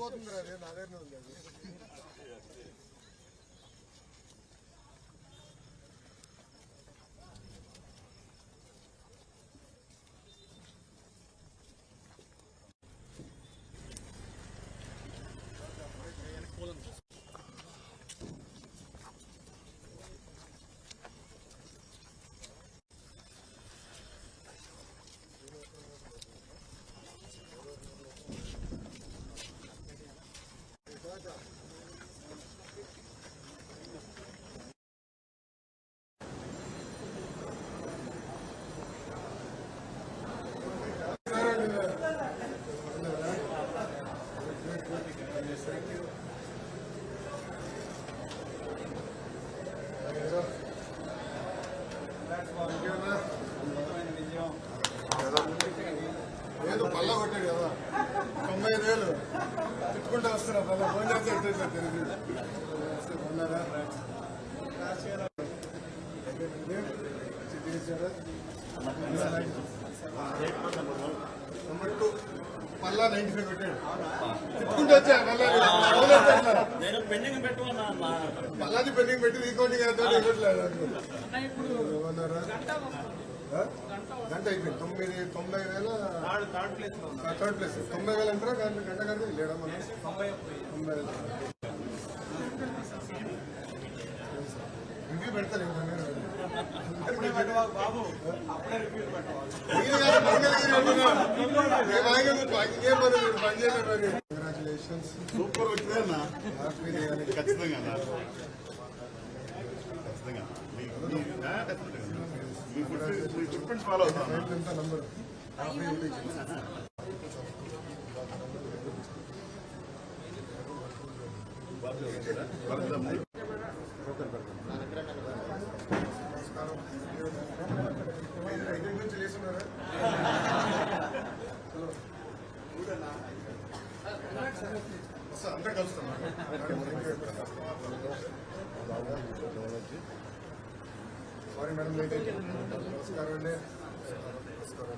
పోతుంది అదే నా ఏదో పల్ల కొట్టాడు కదా. తొంభై ఐదు వేలు. తిట్టుకుంటూ వస్తున్నా పల్ల ఫోన్ చేస్తే తెలియదు నెంబర్ నైన్టీ ఫైవ్ వచ్చా పెండింగ్ పెండింగ్ పెట్టి రీకౌంటింగ్ గంట అయిపోయింది తొమ్మిది తొంభై వేల థర్డ్ ప్లేస్ తొంభై వేలు అంటారా గంట గంట గంట లేడా మనం తొంభై వేలు రివ్యూ అప్పుడే పెట్టవాలి బాబు అప్పుడే రివ్యూ పెట్టవాలి మీరు కాదు, మంగళగిరి అంటున్నా. మేము ఆగేది పని ఇంకేం పని లేదు, పని చేయలేదు మరి. Congratulations. Super వచ్చిందన్నా Happy Diwali. ఖచ్చితంగా అన్న. ఖచ్చితంగా మీ- మీ- ఆ, definitely అన్న. మీ ఫుడ్ మీ ఫుడ్ ప్రింట్స్ ఫాలో అవుతాం అన్న. రైట్ ఎంత నంబర్ వరదమ్మ. అంతా కలుస్తాం సారీ మేడం లేట్ అయింది. నమస్కారం అండి నమస్కారం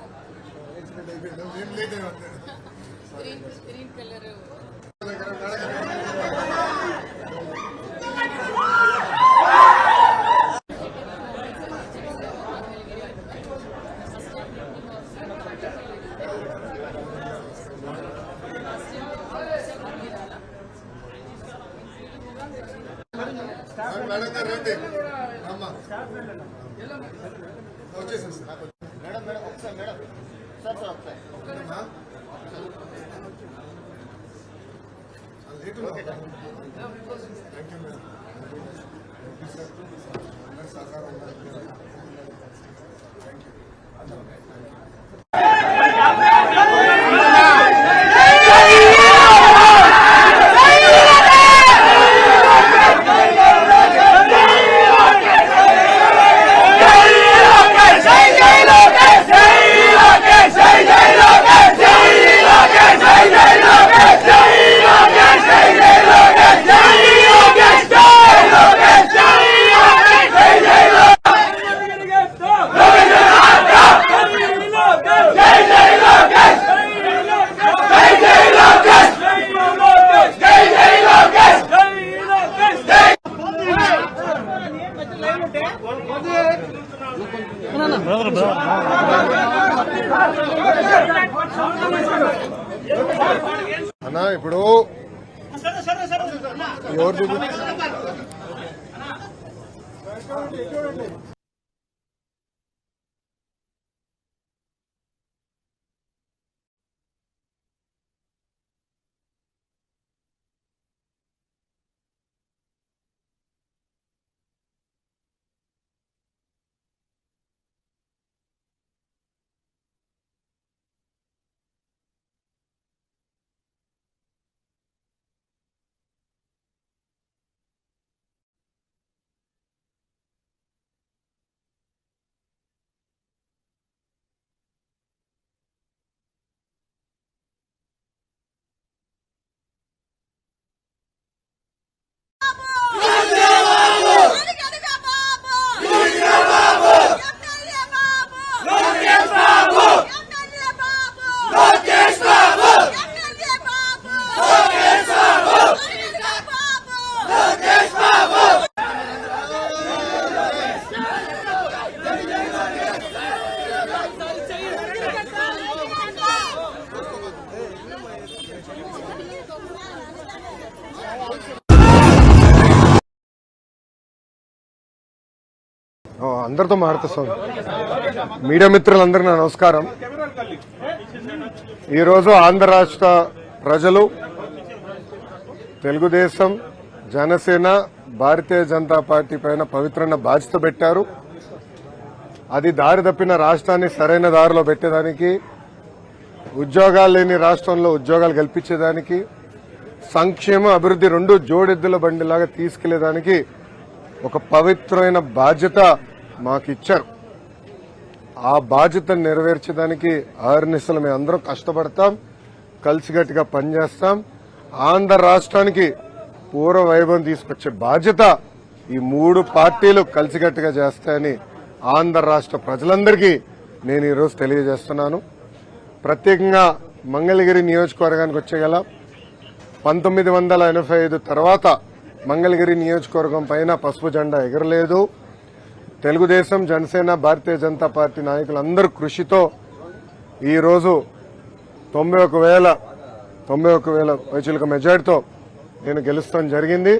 బాగా అయిపోయింది నేను లేట్ అయ్యి గ్రీన్ గ్రీన్ కలర్ మేడం గారు రండి అమ్మా వచ్చేసాను సార్ మేడం మేడం ఒకసారి మేడం సార్ సహకారం థ్యాంక్ యూ ఎవరు అందరితో మాట్లాడుతాం మీడియా మిత్రులందరికీ నా నమస్కారం. ఈరోజు ఆంధ్ర రాష్ట్ర ప్రజలు తెలుగుదేశం జనసేన భారతీయ జనతా పార్టీ పైన పవిత్రమైన బాధ్యత పెట్టారు. అది దారి తప్పిన రాష్ట్రాన్ని సరైన దారిలో పెట్టేదానికి ఉద్యోగాలు లేని రాష్ట్రంలో ఉద్యోగాలు కల్పించేదానికి సంక్షేమ అభివృద్ధి రెండు జోడెద్దుల బండిలాగా తీసుకెళ్ళేదానికి ఒక పవిత్రమైన బాధ్యత మాకు ఇచ్చారు ఆ బాధ్యతను నెరవేర్చడానికి ఆరునిశలు మేము అందరం కష్టపడతాం కలిసిగట్టిగా పనిచేస్తాం. ఆంధ్ర రాష్ట్రానికి పూర్వ వైభవం తీసుకొచ్చే బాధ్యత ఈ మూడు పార్టీలు కలిసిగట్టిగా చేస్తాయని ఆంధ్ర రాష్ట్ర ప్రజలందరికీ నేను ఈరోజు తెలియజేస్తున్నాను. ప్రత్యేకంగా మంగళగిరి నియోజకవర్గానికి వచ్చేగల పంతొమ్మిది వందల ఎనభై ఐదు తర్వాత మంగళగిరి నియోజకవర్గం పైన పసుపు జెండా ఎగరలేదు. తెలుగుదేశం జనసేన భారతీయ జనతా పార్టీ నాయకులందరూ కృషితో ఈరోజు తొంభై ఒక వేల తొంభై ఒక వేల వైచులక మెజార్టీతో నేను గెలుస్తాం జరిగింది.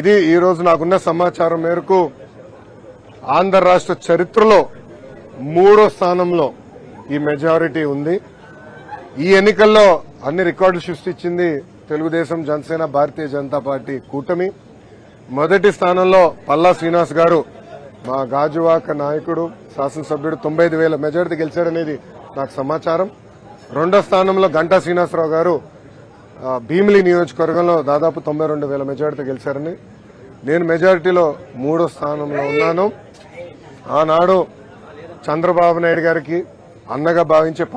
ఇది ఈరోజు నాకున్న సమాచారం మేరకు ఆంధ్ర రాష్ట్ర చరిత్రలో మూడో స్థానంలో ఈ మెజారిటీ ఉంది. ఈ ఎన్నికల్లో అన్ని రికార్డులు సృష్టించింది తెలుగుదేశం జనసేన భారతీయ జనతా పార్టీ కూటమి. మొదటి స్థానంలో పల్లా శ్రీనివాస్ గారు మా గాజువాక నాయకుడు శాసనసభ్యుడు తొంభై ఐదు వేల మెజారిటీ గెలిచాడనేది నాకు సమాచారం. రెండో స్థానంలో గంటా శ్రీనివాసరావు గారు భీమిలి నియోజకవర్గంలో దాదాపు తొంభై రెండు వేల మెజారిటీ గెలిచారని. నేను మెజారిటీలో మూడో స్థానంలో ఉన్నాను. ఆనాడు చంద్రబాబు నాయుడు గారికి అన్నగా భావించే